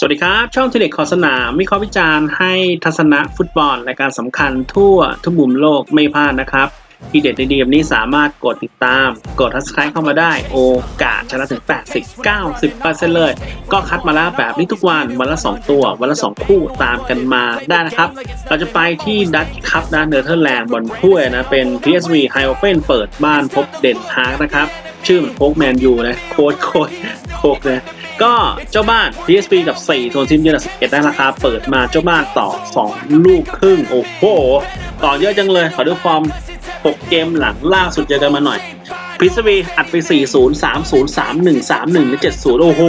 สวัสดีครับ ช่องทีเด็กขอสนามวิเคราะห์วิจารณ์ให้ทัศนะฟุตบอลรายการสำคัญทั่วทุกมุมโลกไม่พลาดนะครับทีเด็ดดีๆแบบนี้สามารถกดติดตาม กด subscribe เข้ามาได้ โอกาสชนะถึง 80-90%เลย ก็คัดมาแล้วแบบนี้ทุกวัน วันละ 2 ตัว วันละ 2 คู่ตามกันมาได้นะครับ เราจะไปที่ดัตคัพนะเนเธอร์แลนด์บอลถ้วยนะ เป็น PSV h i o p e n เปิดบ้านพบเด่นฮาร์กนะครับ ชื่อเหมือนโค้กแมนยูนะ โค้ดโค้ดโค้กนะ ก็เจ้าบ้าน PSV กับ4ส่วนทีมเยือน11ได้ราคาเปิดมาเจ้าบ้านต่อ 2 ลูกครึ่ง โอ้โห ต่อเยอะจังเลย ขอดูฟอร์ม 6 เกมหลังล่าสุดเจอกันมาหน่อย PSV อัดไป 4-0 3-0 3-1 3-1และ7-0 โอ้โห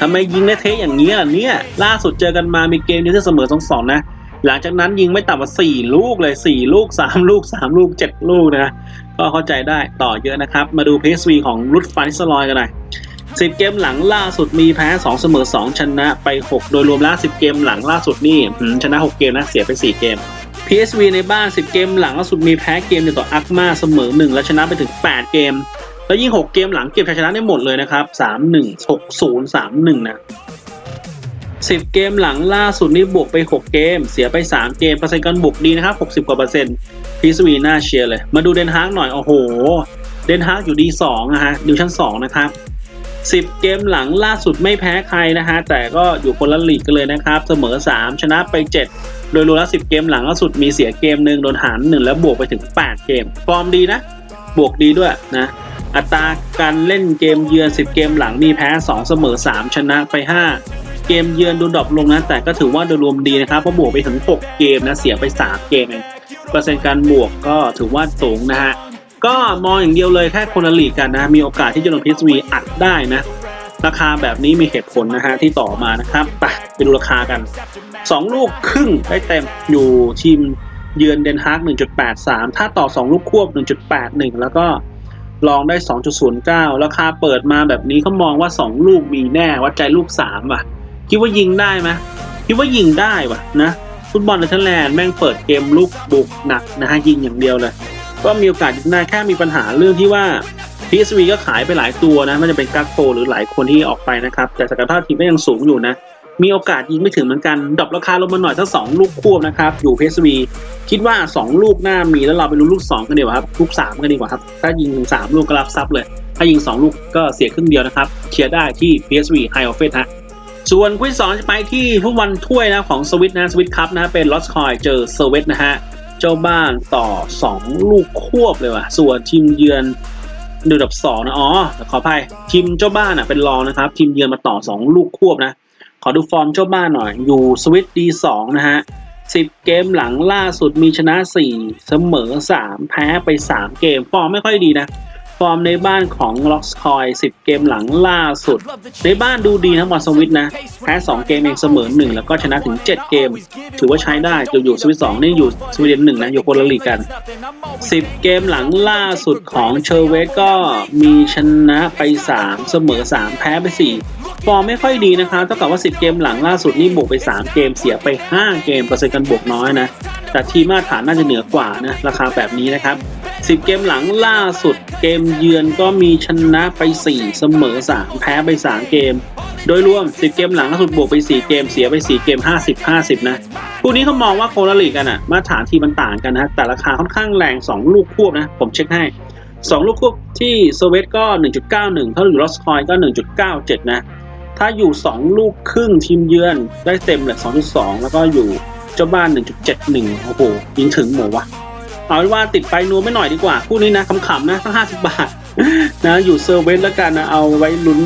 ทำไมยิงได้เทะอย่างนี้ล่ะเนี่ย ล่าสุดเจอกันมามีเกมนี้ที่เสมอ2-2นะ หลังจากนั้นยิงไม่ต่ำกว่า 4 ลูกเลย 4 ลูก 3 ลูก 3 ลูก 7 ลูกนะ ก็เข้าใจได้ต่อเยอะนะครับ มาดู PSV ของรุดฟานิสลอยกันหน่อย 10 เกมหลังล่าสุดมีแพ้ 2 เสมอ 2 ชนะไป 6 โดยรวมแล้ว10 เกมหลังล่าสุดนี่ชนะ 6 เกมนะเสียไป 4 เกม PSV ในบ้าน 10 เกมหลังล่าสุดมีแพ้เกมหนึ่งต่ออักมาเสมอ 1 และชนะไปถึง 8 เกม แล้วยิ่ง 6 เกมหลังเก็บชัยชนะได้หมดเลยนะครับ 3-1 6-0 3-1 นะ10 เกมหลังล่าสุดนี้บวกไป 6 เกม เสียไป 3 เกมเปอร์เซ็นต์การบุกดีนะครับ 60 กว่าเปอร์เซ็นต์ PSV น่าเชียร์เลย มาดูเดนฮาร์กหน่อย โอ้โห เดนฮาร์กอยู่ดี2นะฮะดิวชั่น2 นะครับ 10 เกมหลังล่าสุดไม่แพ้ใครนะฮะ แต่ก็อยู่คนละลีกกันเลยนะครับ เสมอ 3 ชนะไป 7 โดยรวมแล้ว 10 เกมหลังล่าสุดมีเสียเกมหนึ่งโดนหาร1แล้วบวกไปถึง 8 เกม ฟอร์มดีนะ บวกดีด้วยนะอัตราการเล่นเกมเยือน 10 เกมหลังมีแพ้ 2 เสมอ 3 ชนะไป 5 เกมเยือนดูดรอปลงนะ แต่ก็ถือว่าโดยรวมดีนะครับเพราะบวกไปถึง 6 เกมนะ เสียไป 3 เกมเองเปอร์เซ็นต์การบวกก็ถือว่าสูงนะฮะ ก็มองอย่างเดียวเลยแค่คนละลีกกันนะ มีโอกาสที่จะโดนพีซวีอัดได้นะ ราคาแบบนี้มีเหตุผลนะฮะที่ต่อมานะครับไปไปดูราคากัน 2 ลูกครึ่งได้เต็มอยู่ทีมเยือนเดนฮาร์ก1.83 ถ้าต่อ 2 ลูกควบ 1.81 แล้วก็ลองได้ 2.09 ราคาเปิดมาแบบนี้เขามองว่า 2 ลูกมีแน่ วัดใจลูก 3 ว่ะ คิดว่ายิงได้ไหมคิดว่ายิงได้ว่ะนะ ฟุตบอลเนเธอร์แลนด์แม่งเปิดเกมลูกบุกหนักนะฮะยิงอย่างเดียวเลย ก็มีโอกาสยิงได้แค่มีปัญหาเรื่องที่ว่า PSV ก็ขายไปหลายตัวนะไม่ว่าจะเป็นกักโปหรือหลายคนที่ออกไปนะครับ แต่ศักยภาพทีมก็ยังสูงอยู่นะ มีโอกาสยิงไม่ถึงเหมือนกันดรอปราคาลงมาหน่อยถ้าสองลูกควบนะครับ อยู่ PSV คิดว่า 2 ลูกหน้ามีแล้วเราไปลุ้นลูก 2 กันดีกว่าครับ ลูก 3 กันดีกว่าครับ ถ้ายิงถึง3ลูกก็รับซับเลย ถ้ายิง 2 ลูกก็เสียครึ่งเดียวนะครับเชียร์ได้ที่ PSV High Office ฮะส่วนคุยสองจะไปที่ฟุตบอลถ้วยนะของสวิตนะสวิตคัพนะเป็นลอสคอยเจอเซเวตนะฮะ เจ้าบ้านต่อ 2 ลูกควบเลยว่ะ ส่วนทีมเยือนดูดับสองนะอ๋อขออภัยทีมเจ้าบ้านอะเป็นรองนะครับ ทีมเยือนมาต่อ 2 ลูกควบนะ ขอดูฟอร์มเจ้าบ้านหน่อยอยู่สวิตดีสองนะฮะสิบเกมหลังล่าสุดมีชนะ4เสมอ3แพ้ไป3เกมฟอร์มไม่ค่อยดีนะ ฟอร์มในบ้านของล็อกคอย 10 เกมหลังล่าสุด ในบ้านดูดีทั้งบอลสวิตนะ แพ้ 2 เกมเองเสมอ 1 แล้วก็ชนะถึง 7 เกม ถือว่าใช้ได้อยู่อยู่สวิตสองนี่อยู่สวีเดนหนึ่งนะ อยู่คนละลีกกัน 10 เกมหลังล่าสุดของเชอร์เวสก็มีชนะไป 3 เสมอ 3 แพ้ไป 4 ฟอร์มไม่ค่อยดีนะครับเท่ากับว่า 10 เกมหลังล่าสุดนี่บวกไป 3 เกมเสียไป 5 เกมเปอร์เซ็นต์การบวกน้อยนะแต่ทีมมาตรฐานน่าจะเหนือกว่านะราคาแบบนี้นะครับ 10 เกมหลังล่าสุด เกมเยือนก็มีชนะไป 4 เสมอ 3 แพ้ไป 3 เกม โดยรวม 10 เกมหลังล่าสุดบวกไป 4 เกมเสียไป 4 เกม 50 50 นะคู่นี้เขามองว่าโคลาลีกันอะมาตรฐานทีมมันต่างกันนะแต่ราคาค่อนข้างแรง 2 ลูกควบนะ ผมเช็คให้ 2 ลูกควบที่โซเวตก็ 1.91ถ้าอยู่ลอสคอยก็ 1.97 นะ ถ้าอยู่ 2 ลูกครึ่งทีมเยือนได้เต็มเลย2.2 แล้วก็อยู่เจ้าบ้าน 1.71 โอ้โหยิงถึงหมดวะ เอาเป็นว่าติดไปนัวไม่หน่อยดีกว่าคู่นี้นะขำๆนะทั้ง50บบาทนะอยู่เซอร์เวสแล้วกันนะเอาไว้ลุ้น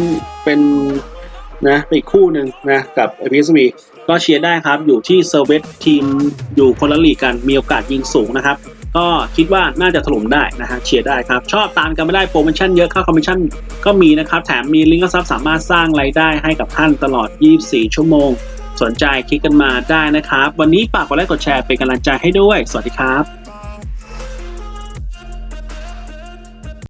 เป็นนะอีกคู่หนึ่งนะกับ PSV ก็เชียร์ได้ครับอยู่ที่เซอร์เวสทีมอยู่คนละลีกกันมีโอกาสยิงสูงนะครับ ก็คิดว่าน่าจะถล่มได้นะฮะเชียร์ได้ครับ ชอบตามกันไม่ได้โปรโมชั่นเยอะค่าคอมมิชชั่นก็มีนะครับ แถมมีลิงก์ซับสามารถสร้างรายได้ให้กับท่านตลอด 24 ชั่วโมง สนใจคลิกกันมาได้นะครับ วันนี้ฝากกดไลค์กดแชร์เป็นกำลังใจให้ด้วย สวัสดีครับ